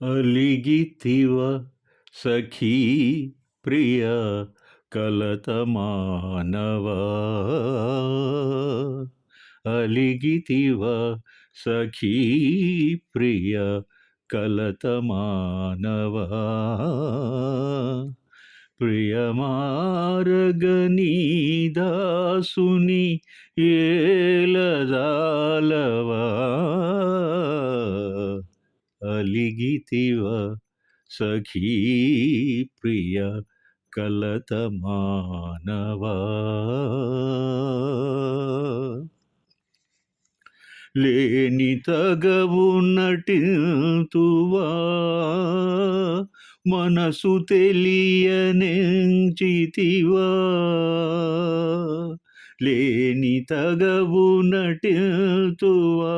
ಅಲಿಗಿತಿವ ಸಖೀ ಪ್ರಿಯ ಕಲತ ಮಾನವ ಅಲಿಗಿತಿವ ಸಖೀ ಪ್ರಿಯ ಕಲತ ಮಾನವ ప్రియమారగనీ దాసుని ఏలదాలవా అలిగితివ సఖీ ప్రియ కలత మానవా లేని తగవు నటితువా మనసు తెలియనెంచితివా. లేని తగవు నటితువా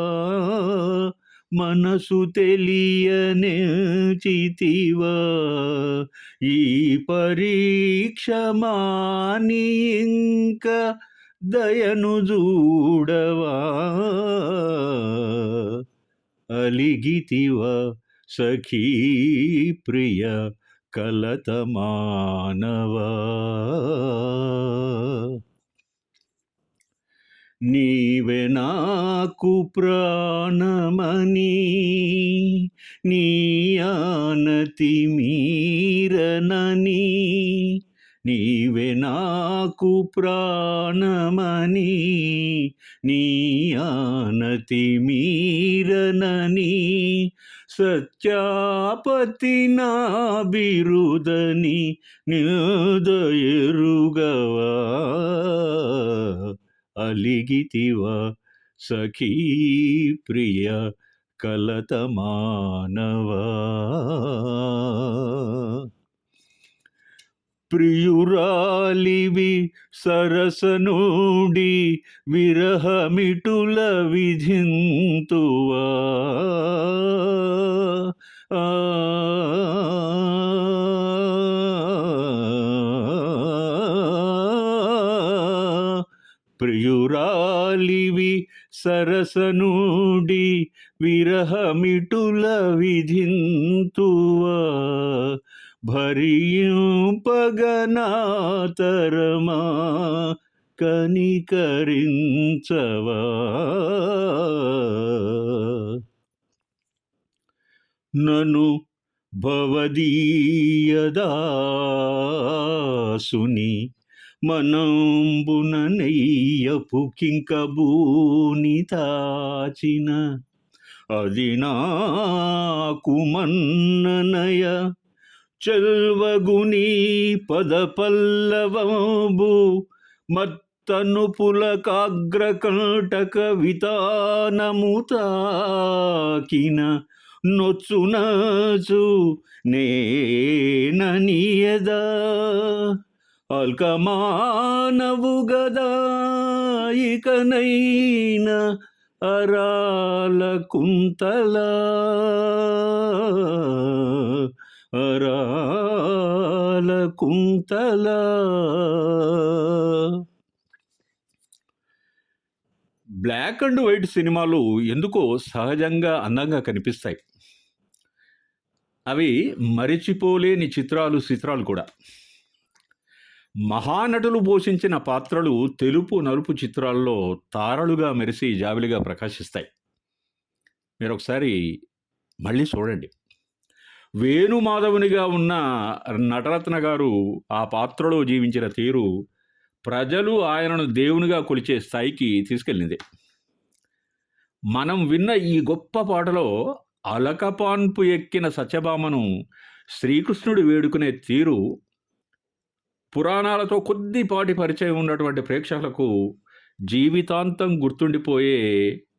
మనసు తెలియనెంచితివా ఈ పరీక్ష మాని ఇంకా దయను చూడవా అలిగితివా సఖీ ప్రియ కలత మానవా నీవే నాకు ప్రాణమని నీ ఆనతి మీరనని నీవే నాకు ప్రాణమని నీ ఆనతి మీరనని సత్యాపతి నా బిరుదని నిదయరుగవా అలిగితివా సఖీ ప్రియ కలత మానవా ప్రియురాలివి సరసనుడి విరహమిటుల విధింతువా. సురాలివి సరసనుడి విరహమిటుల విధింతువా. భరియుపగనాతరమా కనికరించవా. నను భవదీయదాసుని మనంబున నెయ్యపు కింకబూని తాచిన అది నాకు మన్ననయ చెల్వగుని పద పల్లవంబు మత్తను పులకాగ్రకంటక వితానము తాకిన నొచ్చునచు నేననియదా. అల్కమానవు గదా ఇకనైన అరాల కుంతల. అరాల కుంతల. బ్లాక్ అండ్ వైట్ సినిమాలు ఎందుకో సహజంగా అందంగా కనిపిస్తాయి. అవి మరిచిపోలేని చిత్రాలు చిత్రాలు కూడా. మహానటులు పోషించిన పాత్రలు తెలుపు నలుపు చిత్రాల్లో తారలుగా మెరిసి జాబిలిగా ప్రకాశిస్తాయి. మీరు ఒకసారి మళ్ళీ చూడండి. వేణుమాధవునిగా ఉన్న నటరత్న గారు ఆ పాత్రలో జీవించిన తీరు ప్రజలు ఆయనను దేవునిగా కొలిచే స్థాయికి తీసుకెళ్ళింది. మనం విన్న ఈ గొప్ప పాటలో అలకపాన్పు ఎక్కిన సత్యభామను శ్రీకృష్ణుడు వేడుకునే తీరు పురాణాలతో కొద్దిపాటి పరిచయం ఉన్నటువంటి ప్రేక్షకులకు జీవితాంతం గుర్తుండిపోయే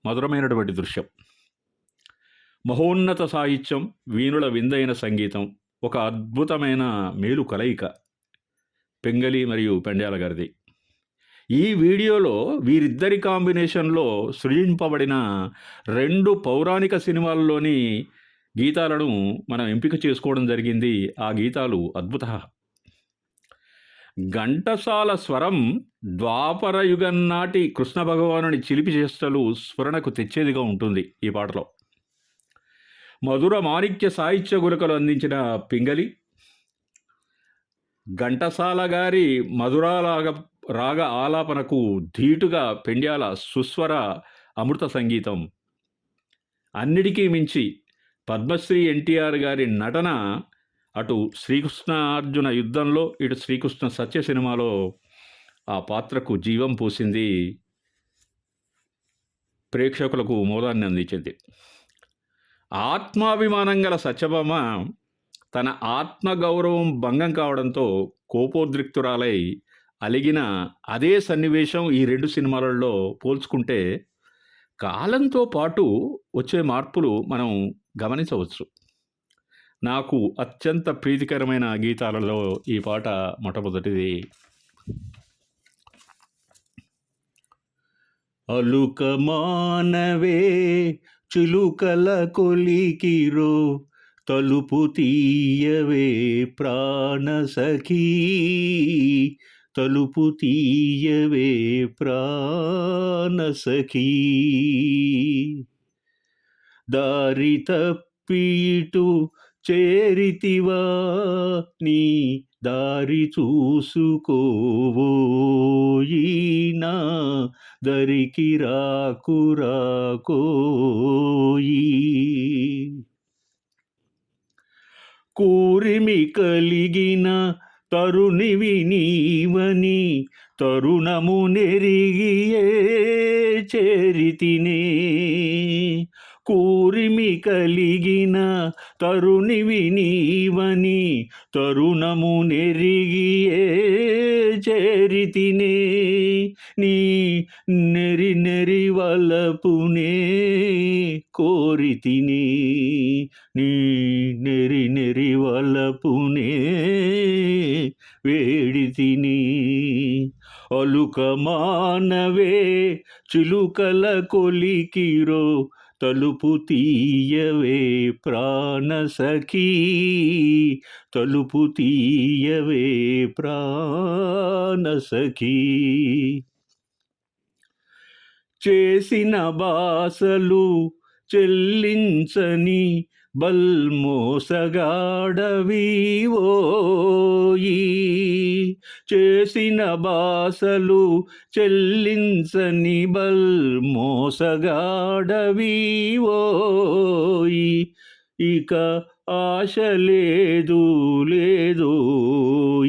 మధురమైనటువంటి దృశ్యం. మహోన్నత సాహిత్యం వీణుల విందైన సంగీతం ఒక అద్భుతమైన మేలు కలయిక పెంగలి మరియు పెండ్యాల గారిది. ఈ వీడియోలో వీరిద్దరి కాంబినేషన్లో సృజింపబడిన రెండు పౌరాణిక సినిమాల్లోని గీతాలను మనం ఎంపిక చేసుకోవడం జరిగింది. ఆ గీతాలు అద్భుత ఘంటసాల స్వరం ద్వాపరయుగం నాటి కృష్ణ భగవానుని చిలిపి చేష్టలు స్ఫురణకు తెచ్చేదిగా ఉంటుంది ఈ పాటలో. మధుర మాణిక్య సాహిత్య గురకలు అందించిన పింగళి ఘంటసాల గారి మధురాలాగ రాగ ఆలాపనకు ధీటుగా పెండ్యాల సుస్వర అమృత సంగీతం. అన్నిటికీ మించి పద్మశ్రీ ఎన్టీఆర్ గారి నటన అటు శ్రీకృష్ణ అర్జున యుద్ధంలో ఇటు శ్రీకృష్ణ సత్య సినిమాలో ఆ పాత్రకు జీవం పోసింది ప్రేక్షకులకు మూలాన్ని అందించింది. ఆత్మాభిమానం గల సత్యభామ తన ఆత్మగౌరవం భంగం కావడంతో కోపోద్రిక్తురాలై అలిగిన అదే సన్నివేశం ఈ రెండు సినిమాలలో పోల్చుకుంటే కాలంతో పాటు వచ్చే మార్పులు మనం గమనించవచ్చు. నాకు అత్యంత ప్రీతికరమైన గీతాలలో ఈ పాట మొట్టమొదటిది. అలుకమానవే చులుకల చిలుకల కొలికిరో తలుపు తీయవే ప్రాణ సఖీ. తలుపు తీయవే ప్రాణ సఖీ. దారి తప్పిటు చేరితివా? నీ దారి చూసుకోవోయినా దరికి రాకురాకోయి కూరిమి కలిగిన తరుణివి నీవని తరుణము నెరిగియే చేరితినే. కూరిమి కలిగిన తరుణివి నీవని తరుణము నెరిగియే చేరితినే. నీ నెరి నెరి వలపునే కోరితిని నీ నెరి నెరి వలపునే వేడితిని. అలుక మానవే చిలుకల కొలికిరో తలుపు తీయవే ప్రాణసఖీ తలుపు తీయవే ప్రాణసఖీ చేసిన బాసలు చెల్లించని బల్మోసగాడవీవోయి. చేసిన బాసలు చెల్లించని బల్మోసగాడవీవోయి. ఇక ఆశ లేదు లేదు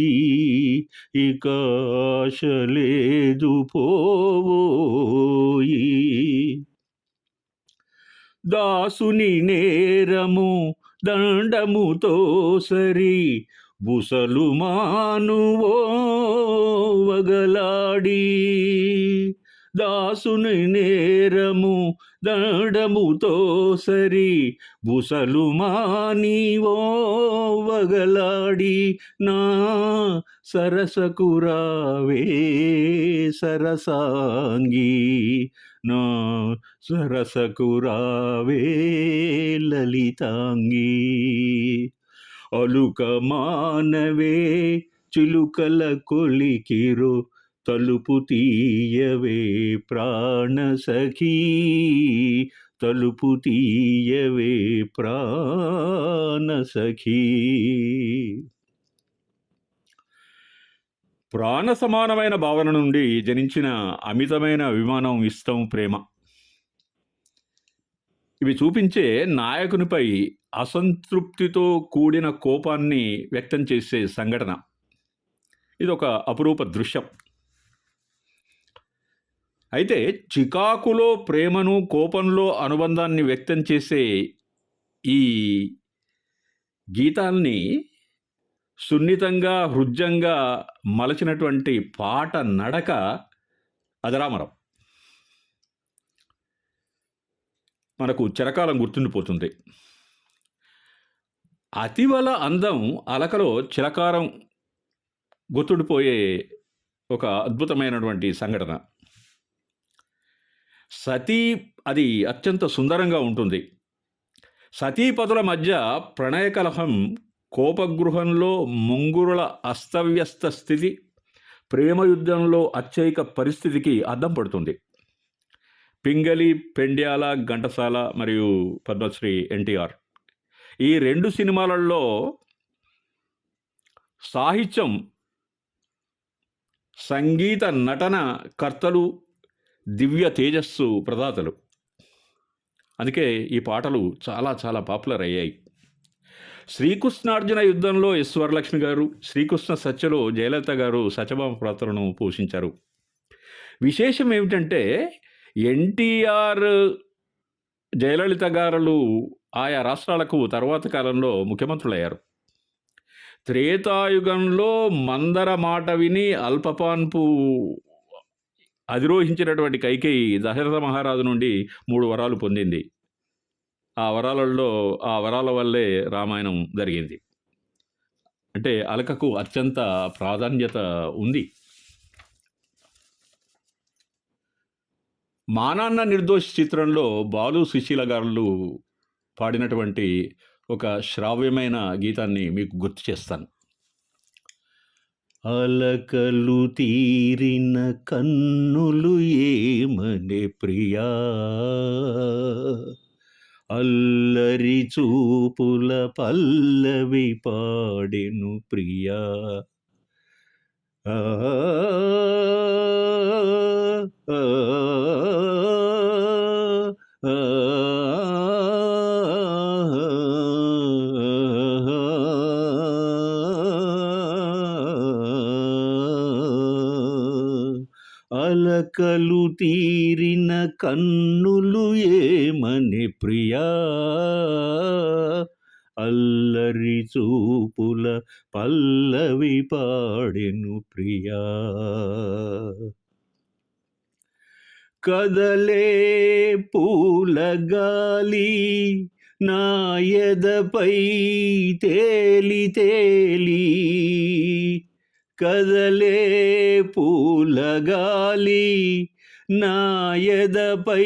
ఇక ఆశ లేదు పోవోయి. దాసుని నేరము దండముతో సరి బుసలు మానువో వగలాడి. దాసుని నేరము దండముతో సరి బుసలు మానివో వగలాడి. నా సరసకురావే సరసాంగి నా సరసకురావే లలితాంగి. అలుక మానవే చిలుకల కొలికిరో తలుపు తీయవే ప్రాణసఖీ తలుపు తీయవే ప్రాణసఖీ ప్రాణ సమానమైన భావన నుండి జనించిన అమితమైన అభిమానం ఇష్టం ప్రేమ. ఇవి చూపించే నాయకునిపై అసంతృప్తితో కూడిన కోపాన్ని వ్యక్తం చేసే సంఘటన. ఇది ఒక అపురూప దృశ్యం. అయితే చికాకులో ప్రేమను కోపంలో అనుబంధాన్ని వ్యక్తం చేసే ఈ గీతాల్ని సున్నితంగా హృద్యంగా మలచినటువంటి పాట నడక అదరామరం మనకు చిరకాలం గుర్తుండిపోతుంది. అతివల అందం అలకలో చిరకారం గుర్తుండిపోయే ఒక అద్భుతమైనటువంటి సంఘటన. సతీ అది అత్యంత సుందరంగా ఉంటుంది. సతీపదుల మధ్య ప్రణయ కలహం కోపగృహంలో ముంగురుల అస్తవ్యస్త స్థితి ప్రేమయుద్ధంలో అత్యయిక పరిస్థితికి అద్దం పడుతుంది పింగళి పెండ్యాల ఘంటసాల మరియు పద్మశ్రీ ఎన్టీఆర్ ఈ రెండు సినిమాలలో సాహిత్యం సంగీత నటన కర్తలు దివ్య తేజస్సు ప్రదాతలు. అందుకే ఈ పాటలు చాలా చాలా పాపులర్ అయ్యాయి. 'శ్రీకృష్ణార్జున యుద్ధంలో' ఎస్. వరలక్ష్మి గారు, 'శ్రీకృష్ణ సత్య'లో జయలలిత గారు సత్యభామ పాత్రను పోషించారు. విశేషం ఏమిటంటే ఎన్టీఆర్, జయలలిత గారులు ఆయా రాష్ట్రాలకు తర్వాత కాలంలో ముఖ్యమంత్రులయ్యారు. త్రేతాయుగంలో మందర మాట విని అల్పపాన్పు అధిరోహించినటువంటి కైకేయి దశరథ మహారాజు నుండి మూడు వరాలు పొందింది. ఆ వరాలలో ఆ వరాల వల్లే రామాయణం జరిగింది. అంటే అలకకు అత్యంత ప్రాధాన్యత ఉంది. మానాన్న నిర్దోష్ నిర్దోషి' చిత్రంలో బాలు, సుశీల గారులు పాడినటువంటి ఒక శ్రావ్యమైన గీతాన్ని మీకు గుర్తు చేస్తాను. అలకలు తీరిన కన్నులు ఏమనే ప్రియా అల్లరి చూపుల పల్లవి పాడెను ప్రియా ఆ అలకలు తీరిన కన్నులు ఏమని ప్రియా? అల్లరి చూపుల పల్లవి పాడెను ప్రియా. కదలే పూల గాలి నా ఎదపై తేలి తేలి కదలే పూలగాలి నా ఎదపై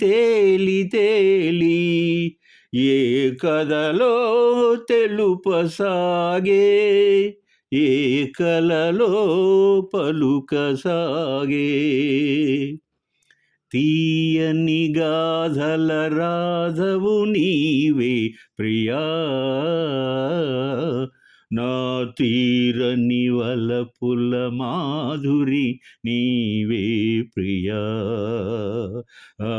తేలి తేలి ఏ కథలో తెలుపసాగే? ఏ కలలో పలుకసాగే? తీయని గాధల రాధవు నీవే ప్రియా నా తీరని వలపుల మాధురి నీవే ప్రియా. ఆ